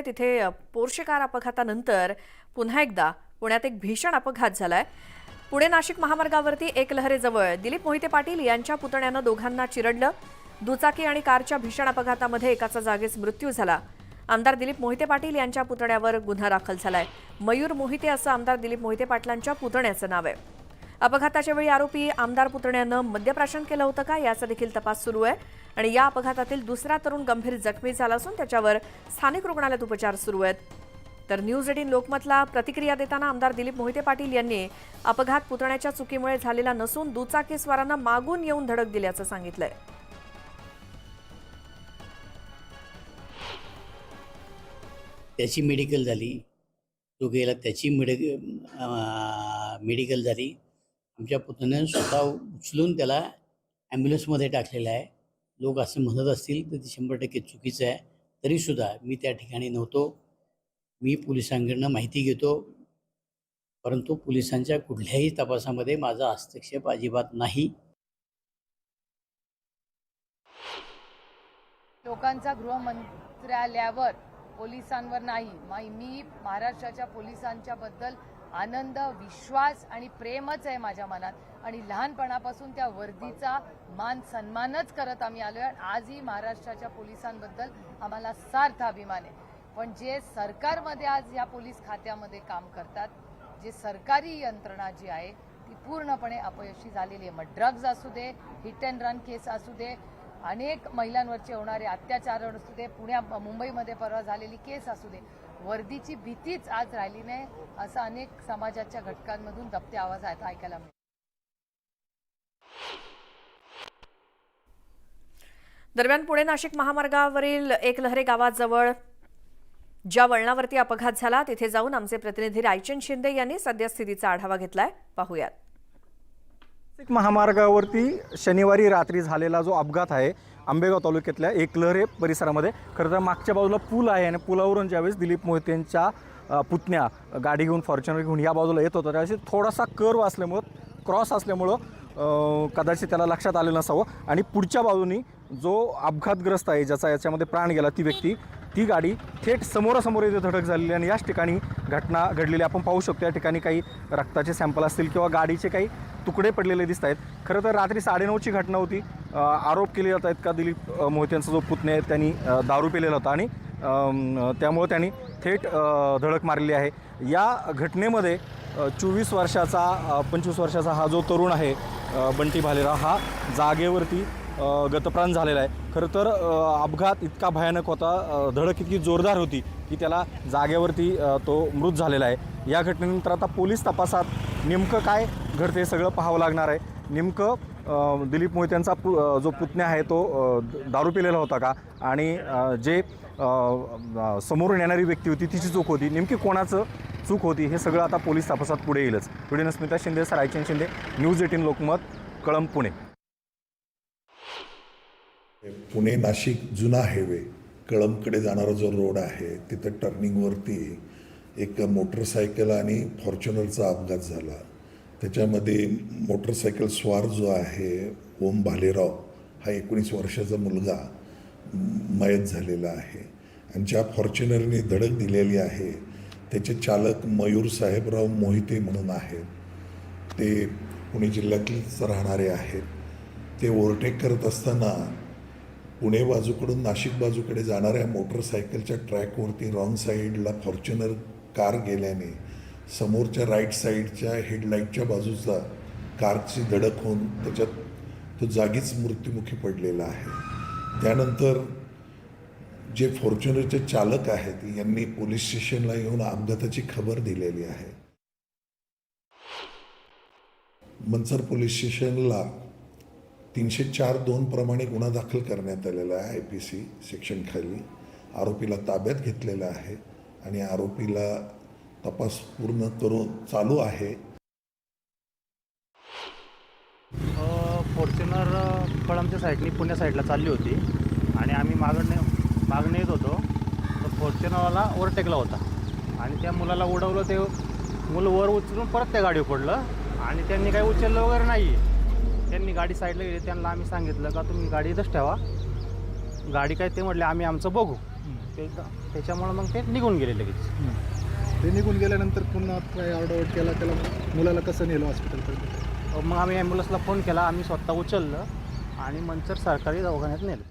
आहे तिथे Porsche car अपघातानंतर पुन्हा एकदा पुण्यात एक भीषण अपघात झालाय. पुणे नाशिक महामार्गावरती एक लहरेजवळ दिलीप मोहिते पाटील यांच्या पुतण्यानं दोघांना चिरडलं. दुचाकी आणि कारच्या भीषण अपघातामध्ये एकाचा जागीच मृत्यू झाला. आमदार दिलीप मोहिते पाटील यांच्या पुतण्यावर गुन्हा दाखल झालाय. मयूर मोहिते असं आमदार दिलीप मोहिते पाटलांच्या पुतण्याचं नाव आहे. अपघाताच्या वेळी आरोपी आमदार पुतण्यानं मद्यप्राशन केलं होतं का? याचा देखील तपास सुरू आहे. आणि या अपघातातील दुसरा तरुण गंभीर जखमी झाला असून त्याच्यावर स्थानिक रुग्णालयात उपचार सुरू आहेत. तर न्यूज एटीन लोकमतला प्रतिक्रिया देताना आमदार दिलीप मोहिते पाटील यांनी अपघात पुतण्याच्या चुकीमुळे झालेला नसून दुचाकीस्वारांना मागून येऊन धडक दिल्याचं सांगितलंय. त्याची मेडिकल झाली. तो गेला त्याची मेडिक मेडिकल झाली. आमच्या पुतण्याने स्वतः उचलून त्याला ॲम्ब्युलन्समध्ये टाकलेलं आहे. लोक असं म्हणत असतील तर ते शंभर टक्के चुकीचं आहे. तरीसुद्धा मी त्या ठिकाणी नव्हतो. मी पोलिसांकडनं माहिती घेतो. परंतु पोलिसांच्या कुठल्याही तपासामध्ये माझा हस्तक्षेप अजिबात नाही. लोकांचा गृहमंत्रालयावर पोलिसांवर नाही. मी महाराष्ट्राच्या पोलिसांच्या बद्दल आनंद विश्वास आणि प्रेमच आहे माझ्या मनात. आणि लहानपणापासून त्या वर्दीचा मान सन्मानच करत आम्ही आलोय आणि आजही महाराष्ट्राच्या पोलिसांबद्दल आम्हाला सार्थ अभिमान आहे. पण जे सरकारमध्ये आज या पोलीस खात्यामध्ये काम करतात जे सरकारी यंत्रणा जी आहे ती पूर्णपणे अपयशी झालेली आहे. मग ड्रग्ज असू दे हिट अँड रन केस असू दे अनेक महिलांवरचे होणारे अत्याचार असू दे पुण्या मुंबईमध्ये परवा झालेली केस असू दे वर्दीची भीतीच आज राहिली नाही असं अनेक समाजाच्या घटकांमधून दबते आवाज आहेत ऐकायला मिळतात दरम्यान पुणे नाशिक महामार्गावरील एक लहरे गावाजवळ ज्या वळणावरती अपघात झाला तिथे जाऊन आमचे प्रतिनिधी रायचंद शिंदे यांनी सद्यस्थितीचा आढावा घेतलाय. पाहूयात. नाशिक महामार्गावरती शनिवारी रात्री झालेला जो अपघात आहे आंबेगाव तालुक्यातल्या एकलहरे परिसरामध्ये. खरं तर मागच्या बाजूला पूल आहे आणि पुलावरून ज्यावेळेस दिलीप मोहितेंच्या पुतण्या गाडी घेऊन फॉर्च्युनर घेऊन या बाजूला येत होता त्यावेळेस थोडासा कर्व असल्यामुळं क्रॉस असल्यामुळं कदाचित त्याला लक्षात आलं नसावं. आणि पुढच्या बाजूनी जो अपघातग्रस्त आहे ज्याचा याच्यामध्ये प्राण गेला ती व्यक्ती ती गाडी थेट समोरासमोर इथे धडक झालेली आणि याच ठिकाणी घटना घडलेली आपण पाहू शकतो. या ठिकाणी काही रक्ताचे सॅम्पल असतील किंवा गाडीचे काही तुकडे पडलेले दिसत आहेत. खरं तर रात्री साडेनऊची घटना होती. आरोप केले जात आहेत का? दिलीप मोहित यांचा जो पुतणे आहे त्यांनी दारू पिलेला होता आणि त्यामुळे त्यांनी थेट धडक मारली आहे. या घटनेमध्ये चोवीस वर्षाचा पंचवीस वर्षाचा हा जो तरुण आहे बंटी भालेराव हा जागेवरती गतप्राण झालेला आहे. खरं तर अपघात इतका भयानक होता धडक इतकी जोरदार होती की त्याला जागेवरती तो मृत झालेला आहे. या घटनेनंतर आता पोलीस तपासात नेमकं काय घडते हे सगळं पाहावं लागणार आहे. नेमकं दिलीप मोहित्यांचा पु जो पुतण्या आहे तो दारू पिलेला होता का? आणि जे समोरून येणारी व्यक्ती होती तिची चूक होती. नेमकी कोणाचं चूक होती हे सगळं आता पोलीस तपासात पुढे येईलच. Video Smita Shinde sir Raichand Shinde news eighteen Lokmat कळम पुणे. पुणे नाशिक जुना हायवे कळंबकडे जाणारा जो रोड आहे तिथं टर्निंगवरती एक मोटरसायकल आणि फॉर्च्युनरचा अपघात झाला. त्याच्यामध्ये मोटरसायकल स्वार जो आहे ओम भालेराव हा एकोणीस वर्षाचा मुलगा मयत झालेला आहे. आणि ज्या फॉर्च्युनरने धडक दिलेली आहे त्याचे चालक मयूर साहेबराव मोहिते म्हणून आहेत. ते पुणे जिल्ह्यातलेच राहणारे आहेत. ते ओव्हरटेक करत असताना पुणे बाजूकडून नाशिक बाजूकडे जाणाऱ्या मोटरसायकलच्या ट्रॅकवरती रॉंग साईडला फॉर्च्युनर कार गेल्याने समोरच्या राईट साईडच्या हेडलाईटच्या बाजूचा कारची धडक होऊन त्याच्यात तो जागीच मृत्युमुखी पडलेला आहे. त्यानंतर जे फॉर्च्युनरचे चालक आहेत यांनी पोलीस स्टेशनला येऊन अपघाताची खबर दिलेली आहे. मनसर पोलीस स्टेशनला तीनशे चार दोन प्रमाणे गुन्हा दाखल करण्यात आलेला आहे आय पी सी सेक्शनखाली. आरोपीला ताब्यात घेतलेला आहे आणि आरोपीला तपास पूर्ण करून चालू आहे. फॉर्च्युनर कळमच्या साईडनी पुण्या साईडला चालली होती आणि आम्ही मागणे मागणे येत होतो. तर फॉर्च्युनरवाला ओव्हरटेकला होता. आणि त्या मुलाला उडवलं ते मुलं वर उचलून परत त्या गाडीवर पडलं. आणि त्यांनी काही उचललं वगैरे नाही आहे त्यांनी गाडी साईडला गेली त्यांना आम्ही सांगितलं का तुम्ही गाडी इथंच ठेवा. गाडी काय ते म्हटले आम्ही आमचं बघू. ते त्याच्यामुळं मग ते निघून गेले लगेच. ते निघून गेल्यानंतर पुन्हा काय ऑर्डर केला त्याला मुलाला कसं नेलं हॉस्पिटलपर्यंत मग आम्ही ॲम्ब्युलन्सला फोन केला आम्ही स्वतः उचललं आणि मंचर सरकारी दवाखान्यात नेलं.